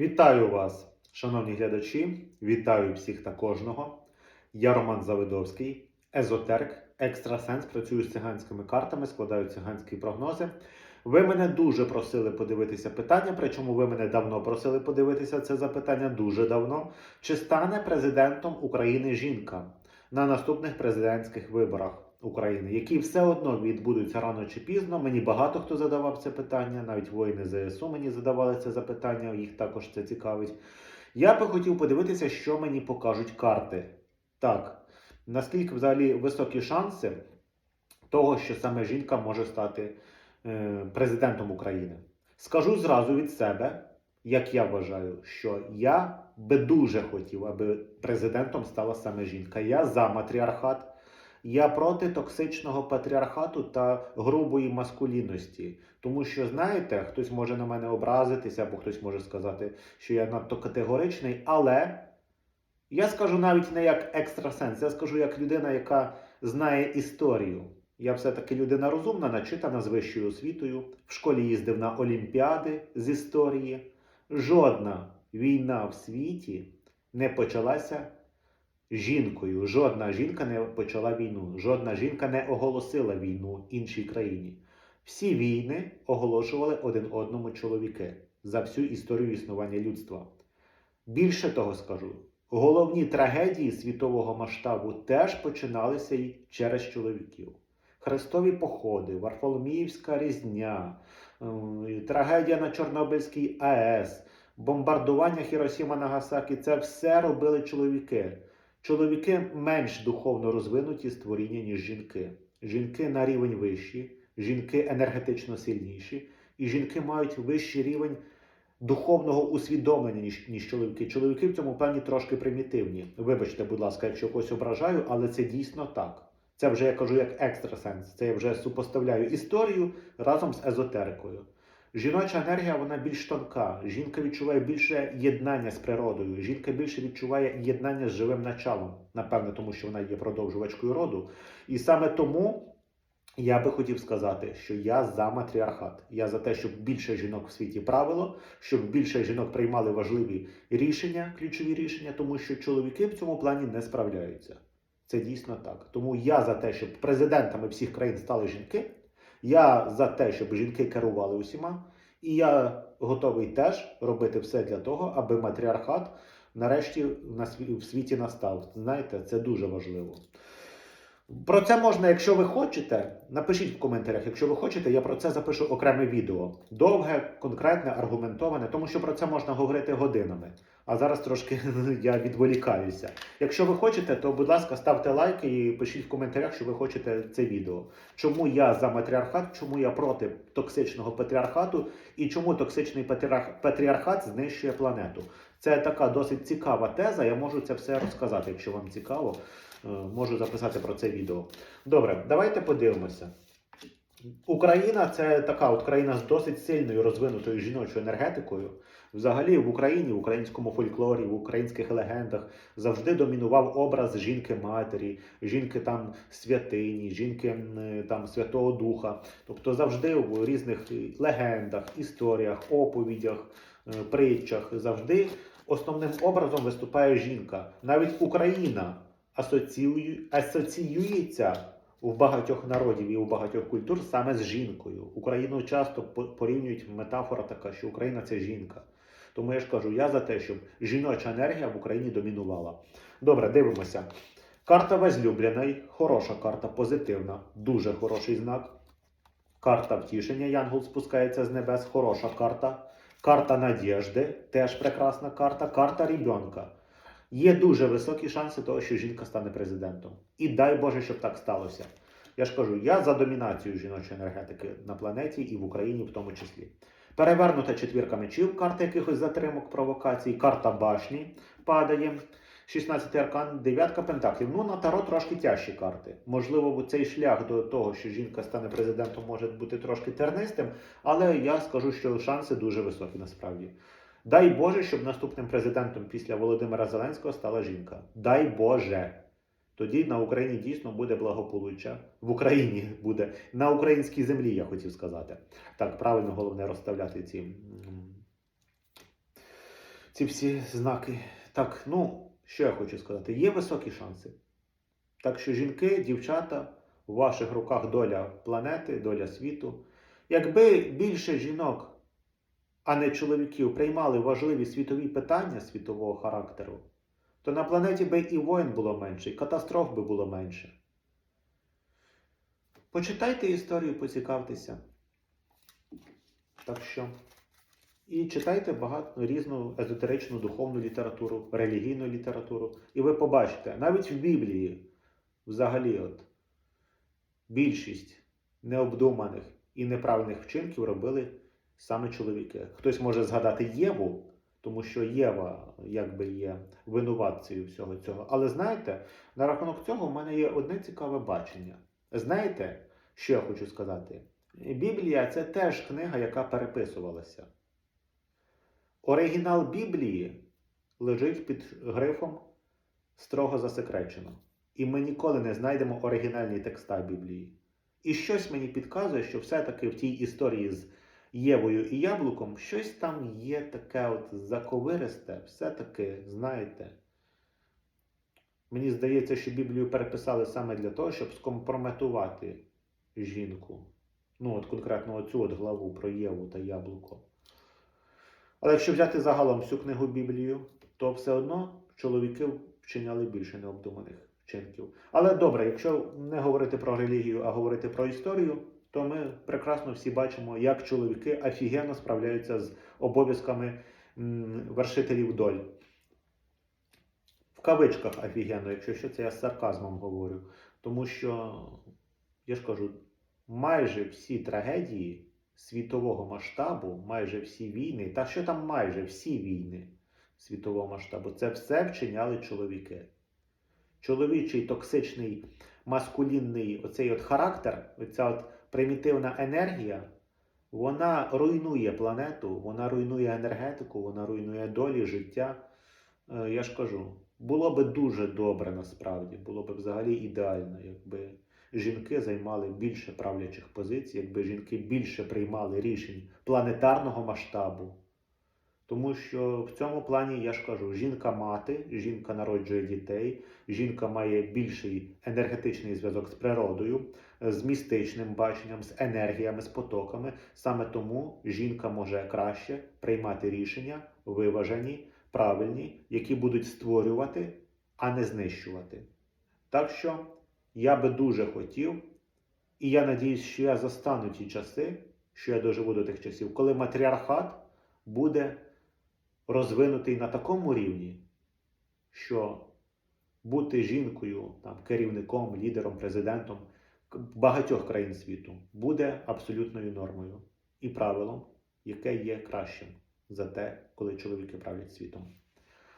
Вітаю вас, шановні глядачі! Вітаю всіх та кожного. Я Роман Завидовський, езотерик, екстрасенс, працюю з циганськими картами, складаю циганські прогнози. Ви мене дуже просили подивитися питання, причому ви мене давно просили подивитися це запитання дуже давно. Чи стане президентом України жінка на наступних президентських виборах України, які все одно відбудуться рано чи пізно? Мені багато хто задавав це питання, навіть воїни ЗСУ мені задавали це запитання, їх також це цікавить. Я би хотів подивитися, що мені покажуть карти. Так, наскільки взагалі високі шанси того, що саме жінка може стати е, президентом України. Скажу зразу від себе, як я вважаю, що я би дуже хотів, аби президентом стала саме жінка. Я за матріархат. Я проти токсичного патріархату та грубої маскулінності. Тому що, знаєте, хтось може на мене образитися, або хтось може сказати, що я надто категоричний, але я скажу навіть не як екстрасенс, я скажу як людина, яка знає історію. Я все-таки людина розумна, начитана з вищою освітою. В школі їздив на олімпіади з історії. Жодна війна в світі не почалася жінкою. Жодна жінка не почала війну. Жодна жінка не оголосила війну іншій країні. Всі війни оголошували один одному чоловіки за всю історію існування людства. Більше того скажу, головні трагедії світового масштабу теж починалися й через чоловіків. Хрестові походи, Варфоломіївська різня, ем, трагедія на Чорнобильській АЕС, бомбардування Хіросіма Нагасакі це все робили чоловіки. Чоловіки менш духовно розвинуті створіння, ніж жінки. Жінки на рівень вищі, жінки енергетично сильніші, і жінки мають вищий рівень духовного усвідомлення, ніж, ніж чоловіки. Чоловіки в цьому плані трошки примітивні. Вибачте, будь ласка, якщо когось ображаю, але це дійсно так. Це вже я кажу як екстрасенс. Це я вже супоставляю історію разом з езотерикою. Жіноча енергія вона більш тонка. Жінка відчуває більше єднання з природою. Жінка більше відчуває єднання з живим началом. Напевне, тому що вона є продовжувачкою роду. І саме тому я би хотів сказати, що я за матріархат. Я за те, щоб більше жінок в світі правило, щоб більше жінок приймали важливі рішення, ключові рішення, тому що чоловіки в цьому плані не справляються. Це дійсно так. Тому я за те, щоб президентами всіх країн стали жінки. Я за те, щоб жінки керували усіма, і я готовий теж робити все для того, аби матріархат нарешті в світі настав. Знаєте, це дуже важливо. Про це можна, якщо ви хочете, напишіть в коментарях, якщо ви хочете, я про це запишу окреме відео. Довге, конкретне, аргументоване, тому що про це можна говорити годинами. А зараз трошки я відволікаюся. Якщо ви хочете, то будь ласка, ставте лайки і пишіть в коментарях, що ви хочете це відео. Чому я за матріархат, чому я проти токсичного патріархату і чому токсичний патріарх- патріархат знищує планету. Це така досить цікава теза. Я можу це все розказати, якщо вам цікаво. Е, Можу записати про це відео. Добре, давайте подивимося. Україна це така от країна з досить сильною розвинутою жіночою енергетикою. Взагалі в Україні, в українському фольклорі, в українських легендах завжди домінував образ жінки-матері, жінки там святині, жінки там Святого Духа. Тобто завжди в різних легендах, історіях, оповідях, е, притчах завжди основним образом виступає жінка. Навіть Україна асоціює, асоціюється у багатьох народів і у багатьох культур саме з жінкою. Україну часто по- порівнюють метафора така, що Україна це жінка. Тому я ж кажу, я за те, щоб жіноча енергія в Україні домінувала. Добре, дивимося. Карта возлюбленої, хороша карта, позитивна, дуже хороший знак. Карта втішення, Янгол спускається з небес, хороша карта. Карта надіжди, теж прекрасна карта. Карта ребенка. Є дуже високі шанси того, що жінка стане президентом. І дай Боже, щоб так сталося. Я ж кажу, я за домінацію жіночої енергетики на планеті і в Україні в тому числі. Перевернута четвірка мечів, карта якихось затримок, провокацій, карта башні падає. 16 аркан, дев'ятка пентаклів. Ну, на таро трошки тяжчі карти. Можливо, цей шлях до того, що жінка стане президентом, може бути трошки тернистим, але я скажу, що шанси дуже високі насправді. Дай Боже, щоб наступним президентом після Володимира Зеленського стала жінка. Дай Боже. Тоді на Україні дійсно буде благополуччя. В Україні буде на українській землі, я хотів сказати. Так, правильно головне розставляти ці ці всі знаки. Так, ну, що я хочу сказати? Є високі шанси. Так що жінки, дівчата, у ваших руках доля планети, доля світу. Якби більше жінок, а не чоловіків, приймали важливі світові питання світового характеру, то на планеті би і воїн було менше, і катастроф би було менше. Почитайте історію, поцікавтеся. Так що. І читайте багато різну езотеричну духовну літературу, релігійну літературу. І ви побачите, навіть в Біблії, взагалі, от, більшість необдуманих і неправильних вчинків робили саме чоловіки. Хтось може згадати Єву, тому що Єва якби є винуватцею всього цього. Але знаєте, на рахунок цього в мене є одне цікаве бачення. Знаєте, що я хочу сказати? Біблія це теж книга, яка переписувалася. Оригінал Біблії лежить під грифом строго засекречено. І ми ніколи не знайдемо оригінальні текста Біблії. І щось мені підказує, що все-таки в тій історії з Євою і Яблуком щось там є таке от заковиристе, все-таки, знаєте. Мені здається, що Біблію переписали саме для того, щоб скомпрометувати жінку. Ну, от конкретно оцю от главу про Єву та Яблуко. Але якщо взяти загалом всю книгу Біблію, то все одно чоловіки вчиняли більше необдуманих вчинків. Але добре, якщо не говорити про релігію, а говорити про історію, то ми прекрасно всі бачимо, як чоловіки офігенно справляються з обов'язками вершителів доль. В кавичках офігенно, якщо що це я з сарказмом говорю. Тому що, я ж кажу, майже всі трагедії світового масштабу, майже всі війни, та що там майже всі війни світового масштабу, це все вчиняли чоловіки. Чоловічий токсичний маскулінний оцей от характер, оця от примітивна енергія, вона руйнує планету, вона руйнує енергетику, вона руйнує долі, життя. Е, Я ж кажу, було би дуже добре насправді, було б взагалі ідеально, якби жінки займали більше правлячих позицій, якби жінки більше приймали рішень планетарного масштабу. Тому що в цьому плані я ж кажу, жінка мати, жінка народжує дітей, жінка має більший енергетичний зв'язок з природою, з містичним баченням, з енергіями, з потоками. Саме тому жінка може краще приймати рішення, виважені, правильні, які будуть створювати, а не знищувати. Так що я би дуже хотів, і я надіюсь, що я застану ті часи, що я доживу до тих часів, коли матріархат буде розвинутий на такому рівні, що бути жінкою, там, керівником, лідером, президентом багатьох країн світу буде абсолютною нормою і правилом, яке є кращим за те, коли чоловіки правлять світом.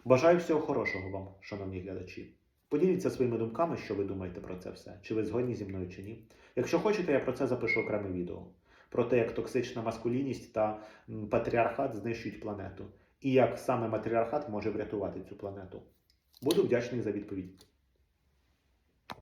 Бажаю всього хорошого вам, шановні глядачі. Поділіться своїми думками, що ви думаєте про це все, чи ви згодні зі мною чи ні. Якщо хочете, я про це запишу окреме відео. Про те, як токсична маскулінність та патріархат знищують планету, і як саме матріархат може врятувати цю планету. Буду вдячний за відповідь.